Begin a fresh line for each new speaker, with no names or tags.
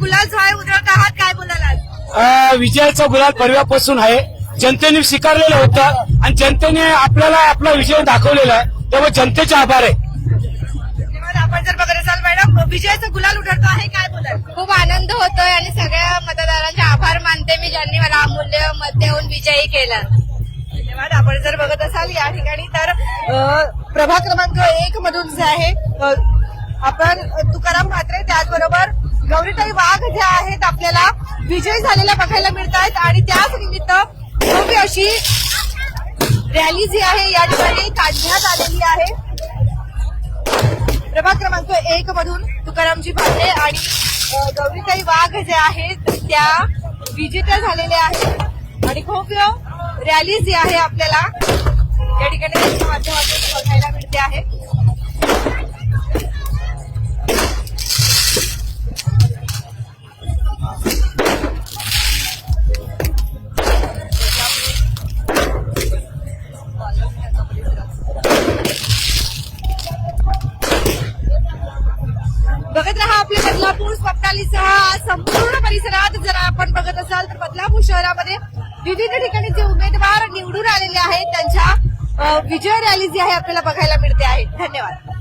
गुलाल जो आहे उधळत आहात काय?
अ, विजयाचा गुलाल परवापासून आहे. जनतेने स्वीकारलेलं होतं आणि जनतेने आपल्याला आपला विजय दाखवलेला आहे. त्यामुळे जनतेचे आभार आहे.
धन्यवाद. आपण जर बघत असाल मॅडम विजयाचा गुलाल उधळतो आहे काय बोलाल?
खूप आनंद होतोय आणि सगळ्या मतदारांचे आभार मानते मी ज्यांनी मला अमूल्य मत देऊन विजयी केलं.
धन्यवाद. आपण जर बघत असाल या ठिकाणी तर प्रभाग क्रमांक एक मधून जे आहे आपण तुकाराम म्हात्रे त्याचबरोबर काही वाघ ज्या आहेत आपल्याला विजय झालेल्या बघायला मिळत आहेत आणि त्याच निमित्त भव्य अशी रॅली जी आहे या ठिकाणी काढण्यात आलेली आहे. प्रभाग क्रमांक एक मधून तुकारामजी भाटे आणि अ, गौरीताई वाघ जे आहेत त्या विजेत्या झालेल्या आहेत. आणि भव्य रॅली जी आहे आपल्याला या ठिकाणी त्यांच्या माध्यमातून बघत राहा आपल्या बदलापूर स्वप्नालीसह संपूर्ण परिसरात जर आपण बघत असाल तर बदलापूर शहरामध्ये विविध ठिकाणी जे उमेदवार निवडून आलेले आहेत त्यांच्या विजय रॅली जी आहे आपल्याला बघायला मिळते आहे. धन्यवाद.